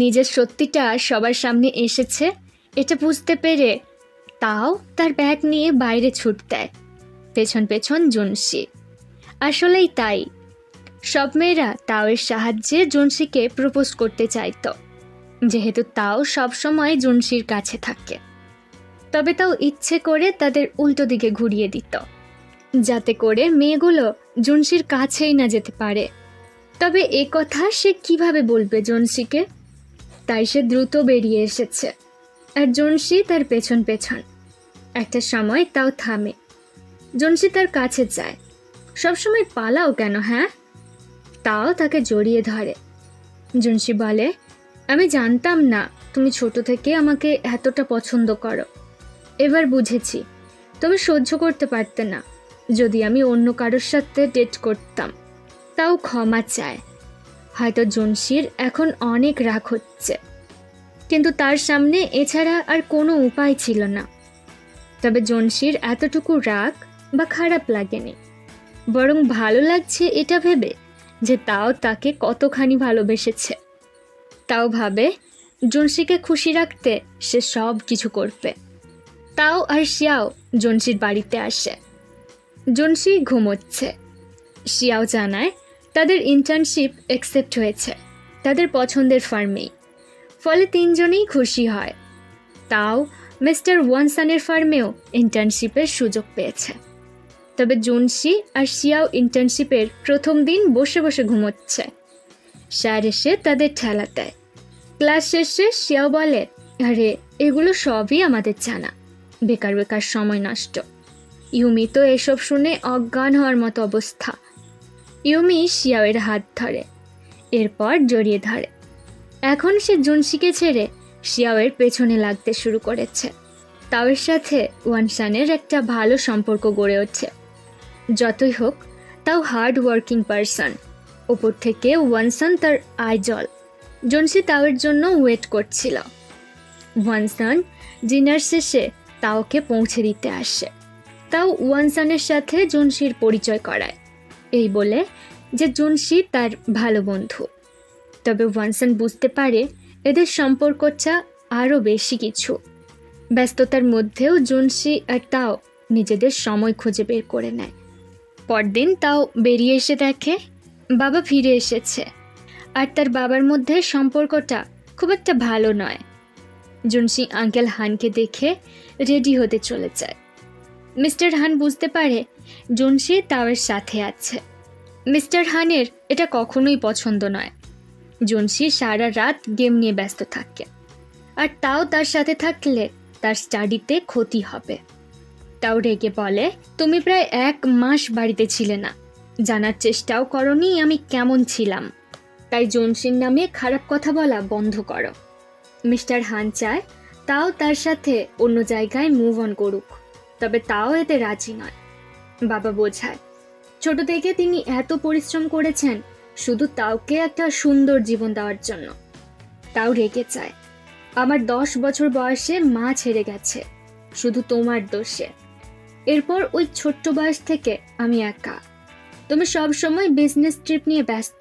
নিজের সত্যিটা সবার সামনে এসেছে, এটা বুঝতে পেরে তাও তার ব্যাগ নিয়ে বাইরে ছুট দেয়, পেছন পেছন জুনসি। আসলেই তাই। সব মেয়েরা তাওয়ের সাহায্যে জুনসিকে প্রপোজ করতে চাইতো, যেহেতু তাও সবসময় জুনসির কাছে থাকে। তবে তাও ইচ্ছে করে তাদের উল্টো দিকে ঘুরিয়ে দিত, যাতে করে মেয়েগুলো জুনসির কাছেই না যেতে পারে। তবে এ কথা সে কীভাবে বলবে জনসিকে? তাই সে দ্রুত বেরিয়ে এসেছে। আর জনসি তার পেছন পেছন। একটা সময় তাও থামে। জনসি তার কাছে যায়। সবসময় পালাও কেন হ্যাঁ? তাও তাকে জড়িয়ে ধরে। জনসি বলে, আমি জানতাম না তুমি ছোট থেকে আমাকে এতটা পছন্দ করো। এবার বুঝেছি। তবে সহ্য করতে পারতে না। যদি আমি অন্য কারোর সাথে ডেট করতাম, তাও ক্ষমা চায়। হয়তো জনশির এখন অনেক রাগ হচ্ছে। কিন্তু তার সামনে এছাড়া আর কোনো উপায় ছিল না। তবে জনশির এতটুকু রাগ বা খারাপ লাগেনি। বরং ভালো লাগছে এটা ভেবে যে তাও তাকে কতখানি ভালোবেসেছে। তাও ভাবে জনশিকে খুশি রাখতে সে সব কিছু করবে। তাও আর শিয়াও জনশির বাড়িতে আসে। জনশি ঘুমোচ্ছে। শিয়াও জানায় তাদের ইন্টার্নশিপ অ্যাকসেপ্ট হয়েছে। তাদের পছন্দের ফার্মেই। ফলে তিনজনেই খুশি হয়। তাও মিস্টার ওয়ানসানের ফার্মেও ইন্টার্নশিপের সুযোগ পেয়েছে। তবে জুনসি আর শিয়াও ইন্টার্নশিপের প্রথম দিন বসে বসে ঘুমোচ্ছে। স্যার এসে তাদের ঠেলা দেয় ক্লাস শেষে শিয়াও বলে, আরে, এগুলো সবই আমাদের জানা। বেকার বেকার সময় নষ্ট। ইউমি তো এসব শুনে অজ্ঞান হওয়ার মতো অবস্থা। ইউমি শিয়াওয়ের হাত ধরে, এরপর জড়িয়ে ধরে। এখন সে জুনশিকে ছেড়ে শিয়াওয়ের পেছনে লাগতে শুরু করেছে। তাওয়ের সাথে ওয়ানসানের একটা ভালো সম্পর্ক গড়ে ওঠে। যতই হোক, তাও হার্ড ওয়ার্কিং পারসন ওপর থেকে ওয়ানসান তার আইজল জনসি তাওয়ের জন্য ওয়েট করছিল। ওয়ানসান ডিনার শেষে তাওকে পৌঁছে দিতে আসে। তাও ওয়ানসানের সাথে জনসির পরিচয় করায়। এই বলে যে জুনসি তার ভালো বন্ধু। তবে ওয়ানসন বুঝতে পারে এদের সম্পর্কটা আরও বেশি কিছু। ব্যস্ততার মধ্যেও জুনসি আর তাও নিজেদের সময় খুঁজে বের করে নেয়। পরদিন তাও বেরিয়ে এসে দেখে বাবা ফিরে এসেছে আর তার বাবার মধ্যে সম্পর্কটা খুব একটা ভালো নয়। জুনসি আঙ্কেল হানকে দেখে রেডি হতে চলে যায়। মিস্টার হান বুঝতে পারে জুনসি তাওয়ের সাথে আছে। মিস্টার হানের এটা কখনোই পছন্দ নয়। জুনসি সারা রাত গেম নিয়ে ব্যস্ত থাকে। আর তাও তার সাথে থাকলে তার স্টাডিতে ক্ষতি হবে। তাও রেগে বলে, তুমি প্রায় এক মাস বাড়িতে ছিলে না। জানার চেষ্টাও করনি, আমি কেমন ছিলাম। তাই জোনসির নামে খারাপ কথা বলা বন্ধ করো। মিস্টার হান চায় তাও তার সাথে অন্য জায়গায় মুভ অন করুক। তবে তাও এতে রাজি নয়। বাবা বোঝায়, ছোট থেকে তিনি এত পরিশ্রম করেছেন, শুধু তাওকে একটা সুন্দর জীবন দেওয়ার জন্য। তাও রেগে চায় আমার দশ বছর বয়সে মা ছেড়ে গেছে, শুধু তোমার দোষে। এরপর ওই ছোট্ট বয়স থেকে আমি একা। তুমি সব সময় বিজনেস ট্রিপ নিয়ে ব্যস্ত।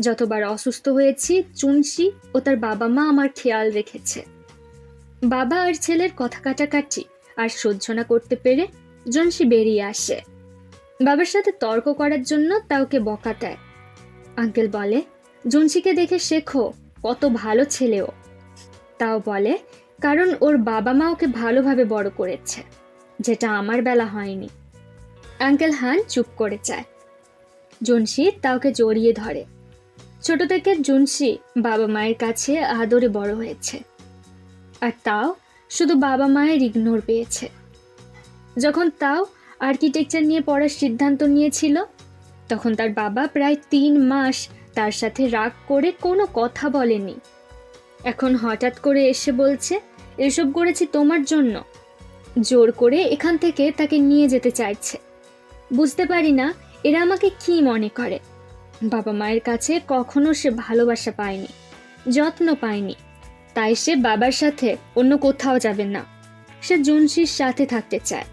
যতবার অসুস্থ হয়েছি, চুনসি ও তার বাবা মা আমার খেয়াল রেখেছে। বাবা আর ছেলের কথা কাটাকাটি আর সহ্য না করতে পেরে জনসি বেরিয়ে আসে। বাবার সাথে তর্ক করার জন্য তাওকে বকা দেয় আঙ্কেল বলে, জুনসিকে দেখে শেখো, কত ভালো ছেলেও। তাও বলে, কারণ ওর বাবা মা ওকে ভালোভাবে বড় করেছে, যেটা আমার বেলা হয়নি। আঙ্কেল হান চুপ করে চায়। জুনসি তাওকে জড়িয়ে ধরে। ছোট থেকে জুনসি বাবা মায়ের কাছে আদরে বড় হয়েছে। আর তাও শুধু বাবা মায়ের ইগনোর পেয়েছে। যখন তাও আর্কিটেকচার নিয়ে পড়ার সিদ্ধান্ত নিয়েছিল, তখন তার বাবা প্রায় তিন মাস তার সাথে রাগ করে কোনো কথা বলেনি। এখন হঠাৎ করে এসে বলছে, এসব করেছি তোমার জন্য। জোর করে এখান থেকে তাকে নিয়ে যেতে চাইছে। বুঝতে পারি না, এরা আমাকে কি মনে করে। বাবা মায়ের কাছে কখনো সে ভালোবাসা পায়নি, যত্ন পায়নি। তাই সে বাবার সাথে অন্য কোথাও যাবে না। সে জুনসির সাথে থাকতে চায়।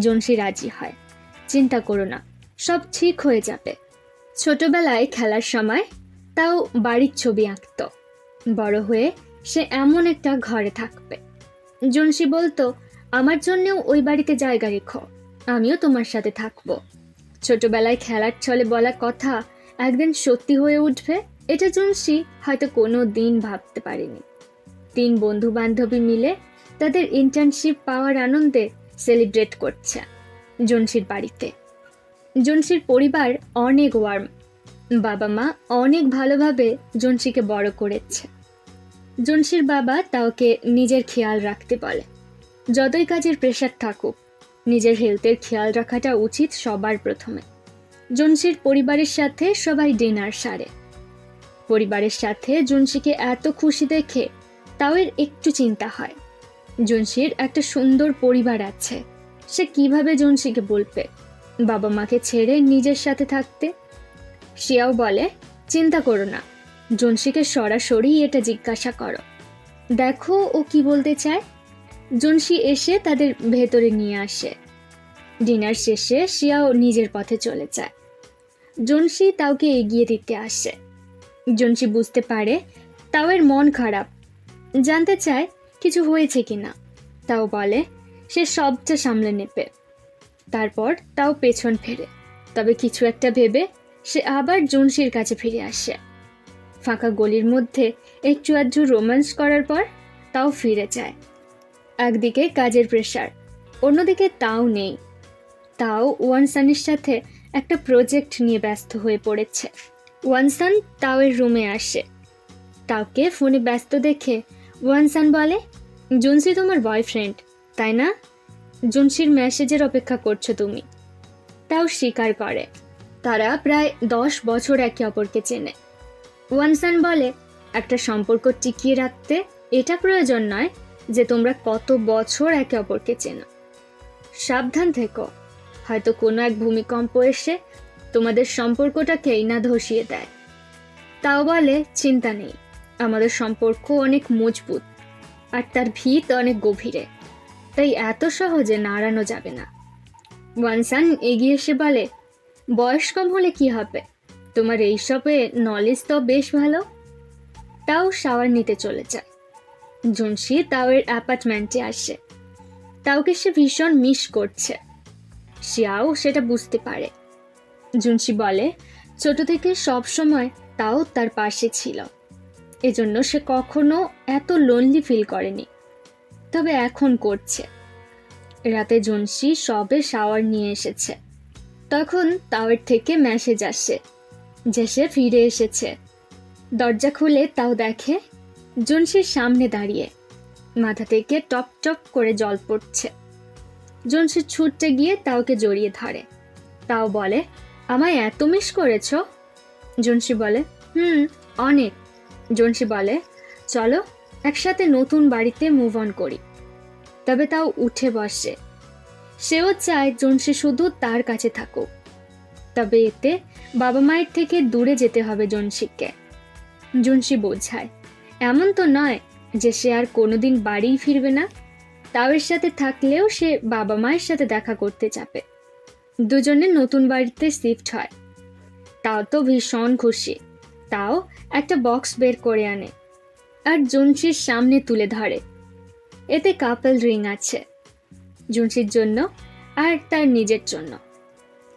জুনসি রাজি হয়। চিন্তা করো না, সব ঠিক হয়ে যাবে। ছোটবেলায় খেলার সময় তাও বাড়ির ছবি আঁকত। বড় হয়ে সে এমন একটা ঘরে থাকবে। জনসি বলতো, আমার জন্যেও ওই বাড়িতে জায়গা রেখো, আমিও তোমার সাথে থাকব। ছোটবেলায় খেলার ছলে বলা কথা একদিন সত্যি হয়ে উঠবে, এটা জনসি হয়তো কোনো দিন ভাবতে পারেনি। তিন বন্ধু বান্ধবী মিলে তাদের ইন্টার্নশিপ পাওয়ার আনন্দে সেলিব্রেট করছে জনসির বাড়িতে। জনসির পরিবার অনেক ওয়ার্ম বাবা মা অনেক ভালোভাবে জনসিকে বড় করেছে। জনসির বাবা তাওকে নিজের খেয়াল রাখতে বলে, যতই কাজের প্রেশার থাকুক, নিজের হেলথের খেয়াল রাখাটা উচিত সবার প্রথমে। জনসির পরিবারের সাথে সবাই ডিনার সারে। পরিবারের সাথে জনসিকে এত খুশি দেখে তাও এর একটু চিন্তা হয়। জনসির একটা সুন্দর পরিবার আছে। সে কীভাবে জনসিকে বলবে? বাবা মাকে ছেড়ে নিজের সাথে থাকতে? শিয়াও বলে, চিন্তা করো না। জনসিকে সরাসরি এটা জিজ্ঞাসা করো। দেখো ও কি বলতে চায়? জনসি এসে তাদের ভেতরে নিয়ে আসে। ডিনার শেষে শিয়াও নিজের পথে চলে যায়। জনসি তাওকে এগিয়ে দিতে আসে। জনসি বুঝতে পারে তাওয়ের মন খারাপ। জানতে চায় কিছু হয়েছে কি না তাও বলে, সে সবটা সামলে নেবে। তারপর তাও পেছন ফেরে। তবে কিছু একটা ভেবে সে আবার জুনসির কাছে ফিরে আসে। ফাঁকা গলির মধ্যে একটু আধটু রোম্যান্স করার পর তাও ফিরে যায়। একদিকে কাজের প্রেশার, অন্যদিকে তাও নেই। তাও ওয়ানসানের সাথে একটা প্রজেক্ট নিয়ে ব্যস্ত হয়ে পড়েছে। ওয়ানসান তাওয়ের রুমে আসে। তাওকে ফোনে ব্যস্ত দেখে ওয়ানসান বলে, জুনসি তোমার বয়ফ্রেন্ড, তাই না? জুনসির মেসেজের অপেক্ষা করছ তুমি। তাও স্বীকার করে। তারা প্রায় দশ বছর একে অপরকে চেনে। ওয়ানসান বলে, একটা সম্পর্ক টিকিয়ে রাখতে এটা প্রয়োজন নয় যে তোমরা কত বছর একে অপরকে চেনো। সাবধান থেকো। হয়তো কোনো এক ভূমিকম্প এসে তোমাদের সম্পর্কটাকেই না ধসিয়ে দেয়। তাও বলে, চিন্তা নেই। আমাদের সম্পর্ক অনেক মজবুত আর তার ভিত অনেক গভীরে। তাই এত সহজে নাড়ানো যাবে না। ওয়ানসান এগিয়ে এসে বলে, বয়স কম হলে কি হবে? তোমার এইসবে নলেজ তো বেশ ভালো? তাও শাওয়ার নিতে চলে যায়। জুনসি তাওয়ের অ্যাপার্টমেন্টে আসে। তাওকে সে ভীষণ মিস করছে। শিয়াও সেটা বুঝতে পারে। জুনসি বলে, ছোট থেকে সব সময় তাও তার পাশে ছিল। এজন্য সে কখনো এত লোনলি ফিল করেনি। তবে এখন করছে। রাতে জুনসি সবে শাওয়ার নিয়ে এসেছে। তখন তাওয়ের থেকে মেসেজ আসে যে সে ফিরে এসেছে। দরজা খুলে তাও দেখে জুনসির সামনে দাঁড়িয়ে মাথা থেকে টপ টপ করে জল পড়ছে। জুনসি ছুটতে গিয়ে তাওকে জড়িয়ে ধরে। তাও বলে, আমায় এত মিস করেছ? জুনসি বলে, হুম, অনেক। জুনসি বলে, চলো, একসাথে নতুন বাড়িতে মুভ অন করি। তবে তাও উঠে বসে। সেও চায় জুনসি শুধু তার কাছে থাকুক। তবে এতে বাবা মায়ের থেকে দূরে যেতে হবে জনসিককে জুনসি বোঝায়, এমন তো নয় যে সে আর কোনোদিন বাড়িই ফিরবে না। তাওয়ের সাথে থাকলেও সে বাবা মায়ের সাথে দেখা করতে চাপে দুজনে নতুন বাড়িতে শিফট হয়। তাও তো ভীষণ খুশি। তাও একটা বক্স বের করে আনে আর জুনসির সামনে তুলে ধরে। এতে কাপল রিং আছে। জুনসির জন্য আর তার নিজের জন্য।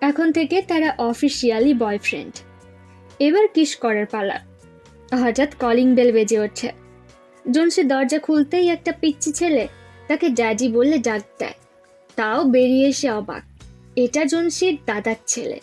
এখন থেকে তারা অফিসিয়ালি বয়ফ্রেন্ড এবার কিস করার পালা। হঠাৎ কলিং বেল বেজে ওঠে। জুনসি দরজা খুলতেই একটা পিচ্ছি ছেলে তাকে ড্যাডি বলে ডাক দেয়। তাও বেরিয়ে এসে অবাক। এটা জুনসির দাদার ছেলে।